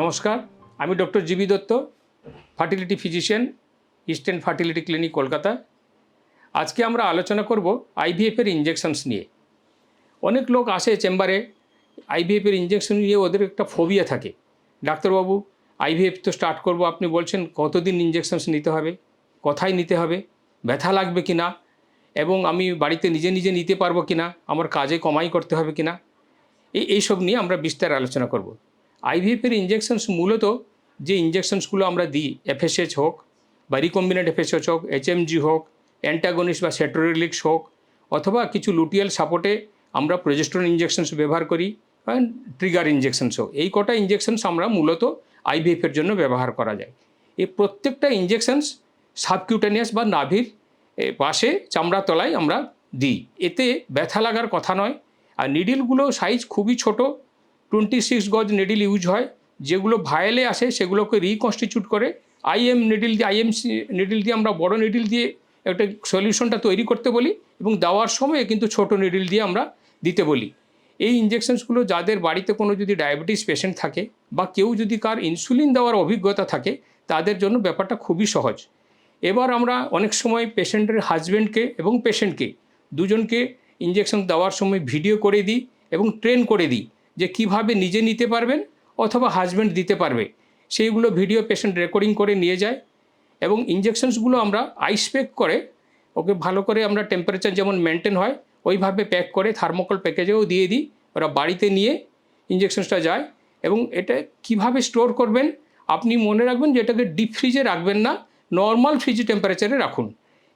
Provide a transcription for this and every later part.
নমস্কার, আমি doctor G B Dutta, fertility physician eastern fertility clinic Kolkata. আজকে আমরা আলোচনা করব আইভিএফের ইঞ্জেকশনস নিয়ে। অনেক লোক আসে চেম্বারে আইভিএফের ইঞ্জেকশন নিয়ে ওদের একটা ফোবিয়া থাকে। ডাক্তারবাবু আইভিএফ তো স্টার্ট করব, আপনি বলছেন কতদিন ইঞ্জেকশনস নিতে হবে, কোথায় নিতে হবে, ব্যথা লাগবে কি না এবং আমি বাড়িতে নিজে নিজে নিতে পারব কি না আমার কাজে কমাই করতে হবে কি না এই এইসব নিয়ে আমরা বিস্তার আলোচনা করব। আইভিএফের ইঞ্জেকশনস মূলত যে ইঞ্জেকশনসগুলো আমরা দিই এফএসএচ হোক বা রিকম্বিনেন্ট এফএসএচ হোক এইচএমজি হোক অ্যান্টাগনিস্ট বা সেট্রোরিলিক্স হোক, অথবা কিছু লুটিয়াল সাপোর্টে আমরা প্রজেস্ট্রন ইঞ্জেকশনস ব্যবহার করি ট্রিগার ইঞ্জেকশনস হোক এই কটা ইঞ্জেকশনস আমরা মূলত আইভিএফের জন্য ব্যবহার করা যায়। এই প্রত্যেকটা ইঞ্জেকশনস সাবকিউটেনিয়াস বা নাভির পাশে চামড়া তলায় আমরা দিই। এতে ব্যথা লাগার কথা নয়। আর নিডিলগুলো সাইজ খুবই ছোট twenty six gauge needle use হয়, যেগুলো ভায়েলে আসে সেগুলোকে রিকনস্টিটিউট করে। আইএম নিডিল দিয়ে আইএম নিডিল দিয়ে আমরা, বড় নিডিল দিয়ে একটা সলিউশনটা তৈরি করতে বলি এবং দেওয়ার সময় কিন্তু ছোট নিডিল দিয়ে আমরা দিতে বলি। এই ইঞ্জেকশনসগুলো যাদের বাড়িতে কোনো যদি ডায়াবেটিস পেশেন্ট থাকে বা কেউ যদি কার ইনসুলিন দেওয়ার অভিজ্ঞতা থাকে, তাদের জন্য ব্যাপারটা খুবই সহজ। এবার আমরা অনেক সময় পেশেন্টের হাজব্যান্ডকে এবং পেশেন্টকে দুজনকে ইঞ্জেকশন দেওয়ার সময় ভিডিও করে দিই এবং ট্রেন করে দিই। যে কীভাবে নিজে নিতে পারবেন অথবা হাজব্যান্ড দিতে পারবে, সেইগুলো ভিডিও পেশেন্ট রেকর্ডিং করে নিয়ে যায় এবং ইঞ্জেকশনসগুলো আমরা আইস প্যাক করে, ওকে ভালো করে আমরা টেম্পারেচার যেমন মেনটেন হয়, ওইভাবে প্যাক করে থার্মোকল প্যাকেজেও দিয়ে দিই, ওরা বাড়িতে নিয়ে ইঞ্জেকশনসটা যায় এবং এটা কীভাবে স্টোর করবেন, আপনি মনে রাখবেন যে এটাকে ডিপ ফ্রিজে রাখবেন না নর্মাল ফ্রিজ টেম্পারেচারে রাখুন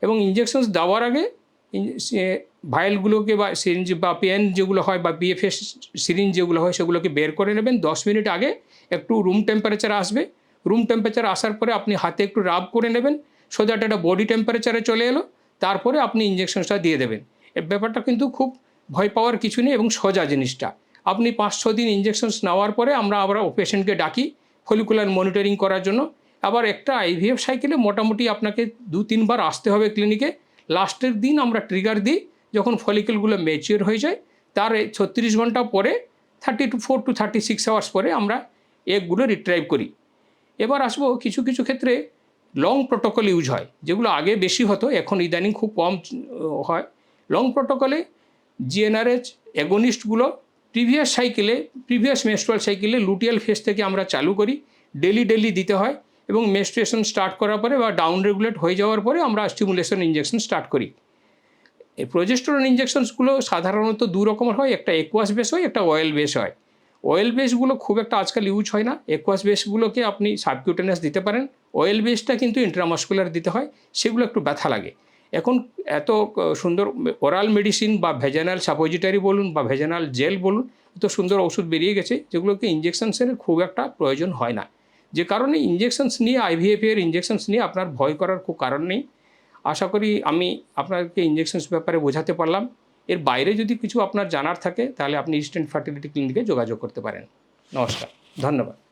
এবং ইঞ্জেকশনস দেওয়ার আগে ভায়েলগুলোকে বা সিরিঞ্জ বা পেন যেগুলো হয় বা বিএফএস সিরিঞ্জ যেগুলো হয় সেগুলোকে বের করে নেবেন। দশ মিনিট আগে একটু রুম টেম্পারেচার আসবে। রুম টেম্পারেচার আসার পরে আপনি হাতে একটু রাব করে নেবেন। সো দ্যাট বডি টেম্পারেচারে চলে এলো। তারপরে আপনি ইঞ্জেকশনসটা দিয়ে দেবেন। এর ব্যাপারটা কিন্তু খুব ভয় পাওয়ার কিছু নেই এবং সোজা জিনিসটা। আপনি পাঁচ ছ দিন ইঞ্জেকশনস নেওয়ার পরে আমরা আবার পেশেন্টকে ডাকি ফলিকুলার মনিটরিং করার জন্য। আবার একটা আইভিএফ সাইকেলে মোটামুটি আপনাকে দু তিনবার আসতে হবে ক্লিনিকে লাস্টের দিন আমরা ট্রিগার দিই। যখন ফলিকেলগুলো ম্যাচিওর হয়ে যায়, তার ছত্রিশ ঘণ্টা পরে thirty two four to thirty six hours পরে আমরা এগুলো রিট্রাইভ করি। এবার আসব কিছু কিছু ক্ষেত্রে লং প্রোটোকল ইউজ হয়, যেগুলো আগে বেশি হতো, এখন ইদানিং খুব কম হয়। লং প্রোটোকলে জিএনআরএচ এগোনিস্টগুলো প্রিভিয়াস সাইকেলে প্রিভিয়াস মেস্ট্রুয়াল সাইকেলে লুটিয়াল ফেস থেকে আমরা চালু করি ডেলি ডেলি দিতে হয় এবং মেস্ট্রুয়েশন স্টার্ট করার পরে বা ডাউন রেগুলেট হয়ে যাওয়ার পরে আমরা স্টিমুলেশন ইঞ্জেকশন স্টার্ট করি। এই প্রজেস্টোরন ইঞ্জেকশনসগুলো সাধারণত দু রকমের হয়, একটা একুয়াস বেস হয়, একটা অয়েল বেস হয়। অয়েল বেসগুলো খুব একটা আজকাল ইউজ হয় না। একুয়াস বেসগুলোকে আপনি সাবকিউটেনাস দিতে পারেন। অয়েল বেসটা কিন্তু ইন্ট্রামাস্কুলার দিতে হয়, সেগুলো একটু ব্যথা লাগে। এখন এত সুন্দর ওরাল মেডিসিন বা ভেজানাল সাপোজিটারি বলুন বা ভেজানাল জেল বলুন, এত সুন্দর ওষুধ বেরিয়ে গেছে, যেগুলোকে ইঞ্জেকশনসের খুব একটা প্রয়োজন হয় না। যে কারণে ইঞ্জেকশনস নিয়ে আইভিএফ এর ইঞ্জেকশনস নিয়ে আপনার ভয় করার খুব কারণ নেই। আশা করি আমি আপনাকে ইঞ্জেকশনস ব্যাপারে বোঝাতে পারলাম। এর বাইরে যদি কিছু আপনার জানার থাকে, তাহলে আপনি ইস্টার্ন ফার্টিলিটি ক্লিনিকে যোগাযোগ করতে পারেন। নমস্কার, ধন্যবাদ।